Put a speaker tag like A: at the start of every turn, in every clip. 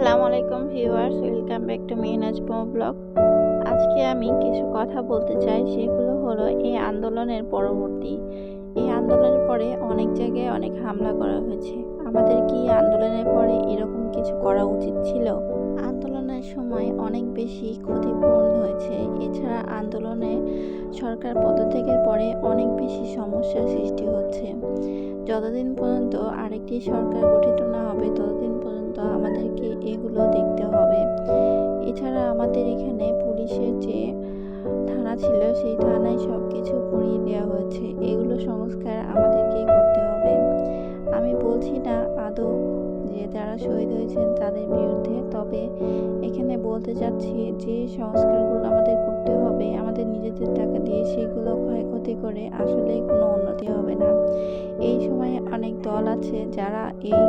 A: আসসালামু আলাইকুম viewers, welcome back to Mehnaz blog. আজকে আমি কিছু কথা বলতে চাই, সেগুলো হলো এই আন্দোলনের পরবর্তী। এই আন্দোলনের পরে অনেক জায়গায় অনেক হামলা করা হয়েছে। আমাদের কি আন্দোলনের পরে এরকম কিছু করা উচিত ছিল? আন্দোলনের সময় অনেক বেশি ক্ষতিপূরণ হয়েছে। এছাড়া আন্দোলনে সরকার পদত্যাগের পরে অনেক বেশি সমস্যার সৃষ্টি হচ্ছে। যতদিন পর্যন্ত আরেকটি সরকার গঠিত পর্যন্ত আমাদেরকে এগুলো দেখতে হবে। এছাড়া আমাদের এখানে পুলিশের যে থানা ছিল, সেই থানায় সব কিছু পড়িয়ে দেওয়া হয়েছে। এগুলো সংস্কার আমাদেরকেই করতে হবে। আমি বলছি না আদৌ যে যারা শহীদ হয়েছেন তাদের বিরুদ্ধে, তবে এখানে বলতে চাচ্ছি যে সংস্কারগুলো আমাদের করতে হবে, আমাদের নিজেদের টাকা দিয়ে সেগুলো ক্ষয়ক্ষতি করে আসলে কোনো উন্নতি হবে না। এই সময়ে অনেক দল আছে যারা এই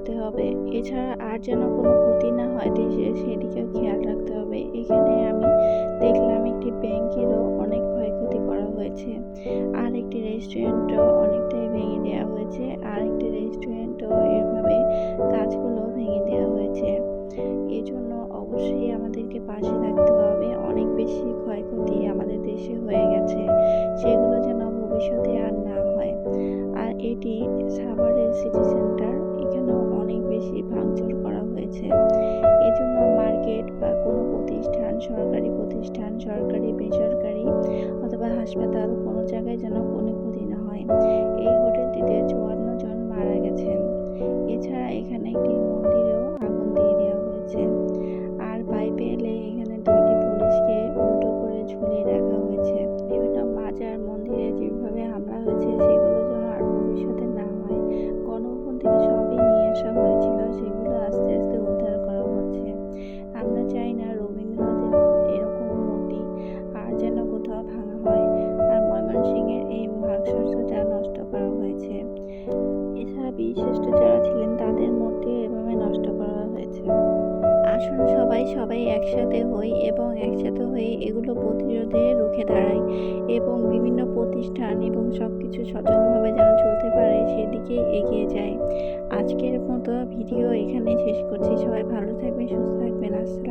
A: দাঁড়াতে হবে। এছাড়া আর যেন কোনো ক্ষতি না হয় দেশের সেদিকেও খেয়াল রাখতে হবে। এখানে আমি দেখলাম একটি ব্যাংকেরও অনেক ক্ষয়ক্ষতি করা হয়েছে। আর একটি রেস্টুরেন্টও অনেকটাই ভেঙে দেওয়া হয়েছে। আর একটি রেস্টুরেন্টও এভাবে কাজগুলো ভেঙে দেওয়া হয়েছে। এই জন্য অবশ্যই আমাদেরকে পাশে থাকতে হবে। অনেক বেশি ক্ষয়ক্ষতি আমাদের দেশে হয়ে গেছে। সরকারি প্রতিষ্ঠান, সরকারি, বেসরকারি অথবা হাসপাতাল কোনো জায়গায় যেন কোনো ক্ষতি না হয়। এই হোটেলটিতে চুয়ান্ন জন মারা গেছেন। এছাড়া এখানে একটি মন্দিরেও আগুন দিয়ে দেওয়া হয়েছে। আর পাইপে এলে এখানে দুইটি পুলিশকে উল্টো করে ঝুলিয়ে রাখা হয়েছে। বিভিন্ন মাজার, মন্দিরে যেভাবে হামলা হয়েছে, সেগুলো যেন আর ভবিষ্যতে বীরশ্রেষ্ঠ যারা ছিলেন তাদের মূর্তি এভাবে নষ্ট করা হয়েছে। আসুন সবাই সবাই একসাথে হই এবং একসাথে হয়ে এগুলো প্রতিরোধে রুখে দাঁড়াই এবং বিভিন্ন প্রতিষ্ঠান এবং সব কিছু সচেতনভাবে যেন চলতে পারে সেদিকে এগিয়ে যায় আজকের মতো ভিডিও এখানে শেষ করছি। সবাই ভালো থাকবেন, সুস্থ থাকবেন। আসসালামু